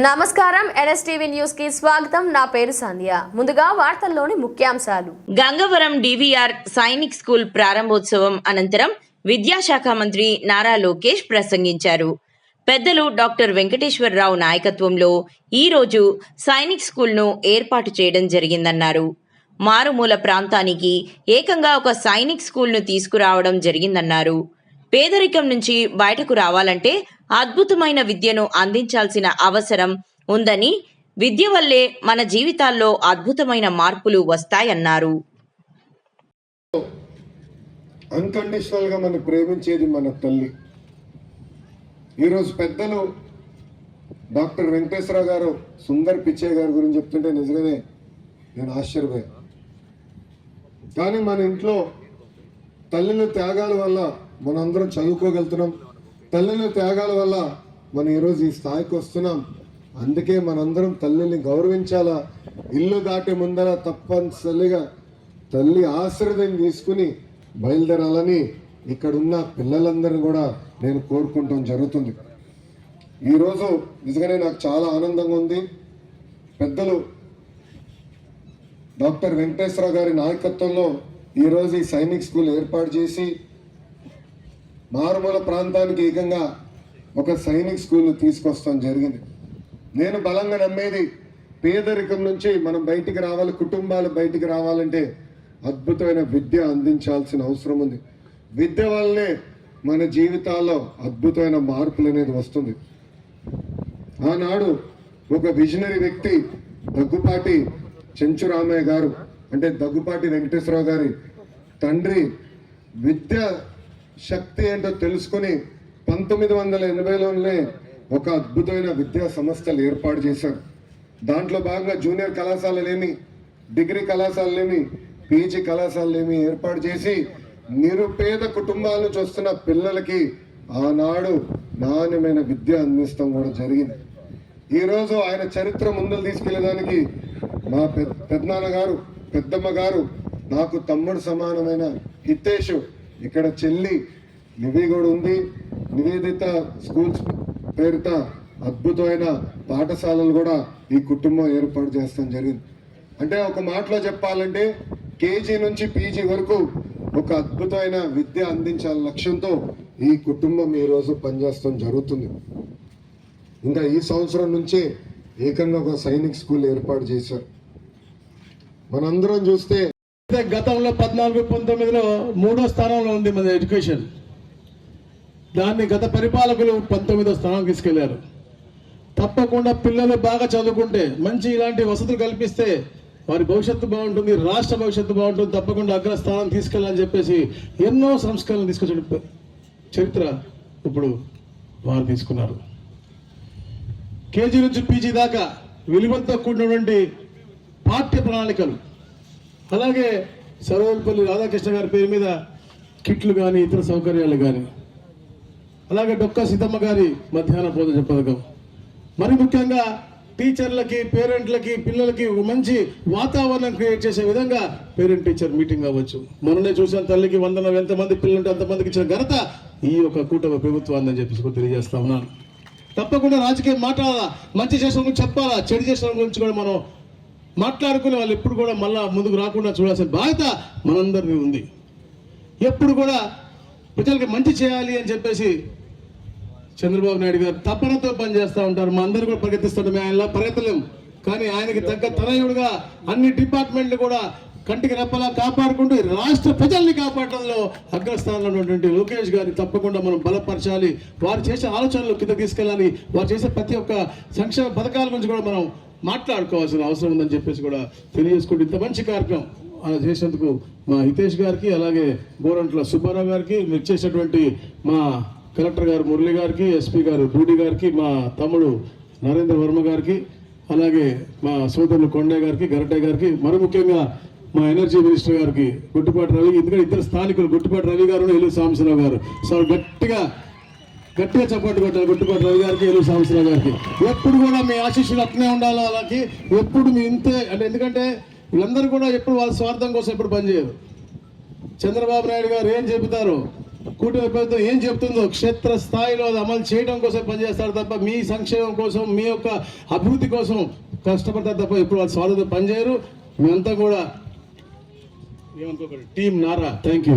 నమస్కారం ఎన్ఎస్టీవీ న్యూస్కి స్వాగతం. నా పేరు సంధ్య. ముందుగా వార్తల్లోని ముఖ్యాంశాలు. గంగవరం డివిఆర్ సైనిక్ స్కూల్ ప్రారంభోత్సవం అనంతరం విద్యాశాఖ మంత్రి నారా లోకేష్ ప్రసంగించారు. పెద్దలు డాక్టర్ వెంకటేశ్వరరావు నాయకత్వంలో ఈరోజు సైనిక్ స్కూల్ను ఏర్పాటు చేయడం జరిగిందన్నారు. మారుమూల ప్రాంతానికి ఏకంగా ఒక సైనిక్ స్కూల్ను తీసుకురావడం జరిగిందన్నారు. పేదరికం నుంచి బయటకు రావాలంటే అద్భుతమైన విద్యను అందించాల్సిన అవసరం ఉందని విద్య వల్లే మన జీవితాల్లో అద్భుతమైన మార్పులు వస్తాయన్నారు. అన్కండిషనల్గా మనం ప్రేమించేది మన తల్లి. ఈరోజు పెద్దలు డాక్టర్ వెంకటేశ్వర గారు సుందర్ పిచ్చే గారి గురించి చెప్తుంటే నిజంగానే నేను ఆశ్చర్యపోయాను. కానీ మన ఇంట్లో తల్లిని త్యాగాల వల్ల మనందరం చదువుకోగలుగుతున్నాం. తల్లిల త్యాగాల వల్ల మనం ఈరోజు ఈ స్థాయికి వస్తున్నాం. అందుకే మనందరం తల్లిని గౌరవించాలా? ఇల్లు దాటే ముందర తప్పనిసరిగా తల్లి ఆశ్రదం తీసుకుని బయలుదేరాలని ఇక్కడ ఉన్న పిల్లలందరినీ కూడా నేను కోరుకుంటాం. జరుగుతుంది. ఈరోజు నిజంగానే నాకు చాలా ఆనందంగా ఉంది. పెద్దలు డాక్టర్ వెంకటేశ్వర గారి నాయకత్వంలో ఈరోజు ఈ సైనిక్ స్కూల్ ఏర్పాటు చేసి మారుమూల ప్రాంతానికి ఏకంగా ఒక సైనిక్ స్కూల్ తీసుకొస్తాం జరిగింది. నేను బలంగా నమ్మేది పేదరికం నుంచి మనం బయటికి రావాలి కుటుంబాలు బయటికి రావాలంటే అద్భుతమైన విద్య అందించాల్సిన అవసరం ఉంది. విద్య వల్లనే మన జీవితాల్లో అద్భుతమైన మార్పులు అనేది వస్తుంది. ఆనాడు ఒక విజనరీ వ్యక్తి దగ్గుపాటి చెంచురామయ్య గారు అంటే దగ్గుపాటి వెంకటేశ్వరరావు గారి తండ్రి విద్య శక్తి ఏంటో తెలుసుకుని పంతొమ్మిది వందల ఎనభైలోనే ఒక అద్భుతమైన విద్యా సంస్థలు ఏర్పాటు చేశారు. దాంట్లో భాగంగా జూనియర్ కళాశాలలేమి డిగ్రీ కళాశాలలేమి పీజీ కళాశాలలేమి ఏర్పాటు చేసి నిరుపేద కుటుంబాల నుంచి వస్తున్న పిల్లలకి ఆనాడు నాణ్యమైన విద్య అందిస్తాం కూడా జరిగింది. ఈరోజు ఆయన చరిత్ర ముందుకు తీసుకెళ్ళడానికి మా పెద్ద పెద్దనాన్న గారు పెద్దమ్మ గారు నాకు తమ్ముడు సమానమైన హితేషు ఇక్కడ చెల్లి నివి కూడా ఉంది. నివేదిత స్కూల్స్ పేరుతో అద్భుతమైన పాఠశాలలు కూడా ఈ కుటుంబం ఏర్పాటు చేస్తాం జరిగింది. అంటే ఒక మాటలో చెప్పాలంటే కేజీ నుంచి పీజీ వరకు ఒక అద్భుతమైన విద్య అందించాల లక్ష్యంతో ఈ కుటుంబం ఈ రోజు పనిచేస్తాం జరుగుతుంది. ఇంకా ఈ సంవత్సరం నుంచే ఏకంగా ఒక సైనిక్ స్కూల్ ఏర్పాటు చేశారు. మనందరం చూస్తే గతంలో పద్నాలుగు పంతొమ్మిదిలో మూడో స్థానంలో ఉంది మన ఎడ్యుకేషన్. దాన్ని గత పరిపాలకులు పంతొమ్మిదో స్థానం తీసుకెళ్ళారు. తప్పకుండా పిల్లలు బాగా చదువుకుంటే మంచి ఇలాంటి వసతులు కల్పిస్తే వారి భవిష్యత్తు బాగుంటుంది రాష్ట్ర భవిష్యత్తు బాగుంటుంది తప్పకుండా అగ్రస్థానం తీసుకెళ్ళాలని చెప్పేసి ఎన్నో సంస్కరణలు తీసుకొచ్చిన చరిత్ర ఇప్పుడు వారు తీసుకున్నారు. కేజీ నుంచి పీజీ దాకా విలువలతో కూడినటువంటి పాఠ్య ప్రణాళికలు అలాగే సర్వేపల్లి రాధాకృష్ణ గారి పేరు మీద కిట్లు కానీ ఇతర సౌకర్యాలు కానీ అలాగే డొక్క సీతమ్మ గారి మధ్యాహ్న భోజన పథకం. మరి ముఖ్యంగా టీచర్లకి పేరెంట్లకి పిల్లలకి ఒక మంచి వాతావరణం క్రియేట్ చేసే విధంగా పేరెంట్ టీచర్ మీటింగ్ అవ్వచ్చు మొన్ననే చూసాను తల్లికి వందనం ఎంతమంది పిల్లలు ఉంటే అంతమందికి ఇచ్చిన ఘనత ఈ యొక్క కూటమి ప్రభుత్వాన్ని అని చెప్పేసి తెలియజేస్తా ఉన్నాను. తప్పకుండా రాజకీయం మాట్లాడాలా మంచి చేసిన గురించి చెప్పాలా? చెడు చేసిన గురించి కూడా మనం మాట్లాడుకునే వాళ్ళు ఎప్పుడు కూడా మళ్ళా ముందుకు రాకుండా చూడాల్సిన బాధ్యత మనందరినీ ఉంది. ఎప్పుడు కూడా ప్రజలకి మంచి చేయాలి అని చెప్పేసి చంద్రబాబు నాయుడు గారు తపనతో పనిచేస్తూ ఉంటారు. మా అందరూ కూడా పరిగెత్తిస్తుంటాం. ఆయనలా పరిగెత్తలేం. కానీ ఆయనకి తగ్గ తనయుడుగా అన్ని డిపార్ట్మెంట్లు కూడా కంటికి రెప్పలా కాపాడుకుంటూ రాష్ట్ర ప్రజల్ని కాపాడడంలో అగ్రస్థానంలో ఉన్నటువంటి లోకేష్ గారిని తప్పకుండా మనం బలపరచాలి. వారు చేసే ఆలోచనలు కింద తీసుకెళ్ళాలి. వారు చేసే ప్రతి ఒక్క సంక్షేమ పథకాల గురించి కూడా మనం మాట్లాడుకోవాల్సిన అవసరం ఉందని చెప్పేసి కూడా తెలియజేసుకుంటూ ఇంత మంచి కార్యక్రమం అలా చేసేందుకు మా హితేష్ గారికి అలాగే గోరంట్ల సుబ్బారావు గారికి మీరు చేసేటువంటి మా కలెక్టర్ గారు మురళి గారికి ఎస్పీ గారు డూడి గారికి మా తమ్ముడు నరేంద్ర వర్మ గారికి అలాగే మా సోదరులు కొండయ్య గారికి గరటయ్య గారికి మరి ముఖ్యంగా మా ఎనర్జీ మినిస్టర్ గారికి గుట్టుపాటి రవి ఎందుకంటే ఇద్దరు స్థానికులు గుట్టుపాటి రవి గారు ఎల్లు సాంబశివరావు గారు. సో గట్టిగా గట్టిగా చప్పట్టు కొట్టాలి గుట్టుకోట రవి గారికి ఏలూరు సంవత్సరావు గారికి. ఎప్పుడు కూడా మీ ఆశీస్సులు అట్లనే ఉండాలి వాళ్ళకి. ఎప్పుడు మీ ఇంతే అంటే ఎందుకంటే వీళ్ళందరూ కూడా ఎప్పుడు వాళ్ళ స్వార్థం కోసం ఎప్పుడు పనిచేయరు చంద్రబాబు నాయుడు గారు ఏం చెబుతారు? కూటమి ప్రభుత్వం ఏం చెప్తుందో క్షేత్ర స్థాయిలో అది అమలు చేయడం కోసం పనిచేస్తారు తప్ప మీ సంక్షేమం కోసం మీ యొక్క అభివృద్ధి కోసం కష్టపడతారు తప్ప ఎప్పుడు వాళ్ళ స్వార్థం పనిచేయరు మేమంతా కూడా ఏమనుకోకండి. టీం నారా. Thank you